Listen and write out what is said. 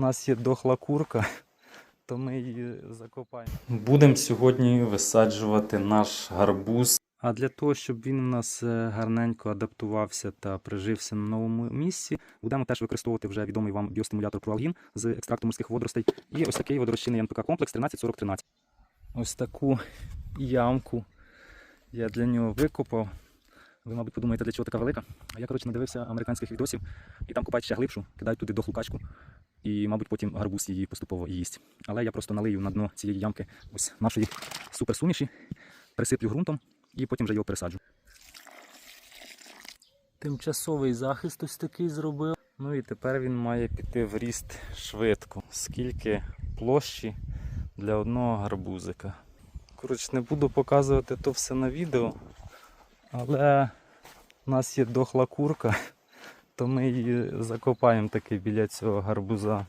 У нас є дохла курка, то ми її закопаємо. Будемо сьогодні висаджувати наш гарбуз. А для того, щоб він у нас е, гарненько адаптувався та прижився на новому місці, будемо теж використовувати вже відомий вам біостимулятор Проалгін з екстракту морських водоростей. І ось такий водорозчинний НПК комплекс 134013. Ось таку ямку я для нього викопав. Ви, мабуть, подумаєте, для чого така велика. А я, коротше, надивився американських відосів, і там копають ще глибшу, кидають туди дохлу качку, і, мабуть, потім гарбуз її поступово їсть. Але я просто налию на дно цієї ямки ось нашої суперсуміші, присиплю ґрунтом і потім вже його пересаджу. Тимчасовий захист ось такий зробив. Ну і тепер він має піти в ріст швидко. Скільки площі для одного гарбузика. Коротше, не буду показувати то все на відео, але у нас є дохла курка, то ми її закопаємо таки біля цього гарбуза.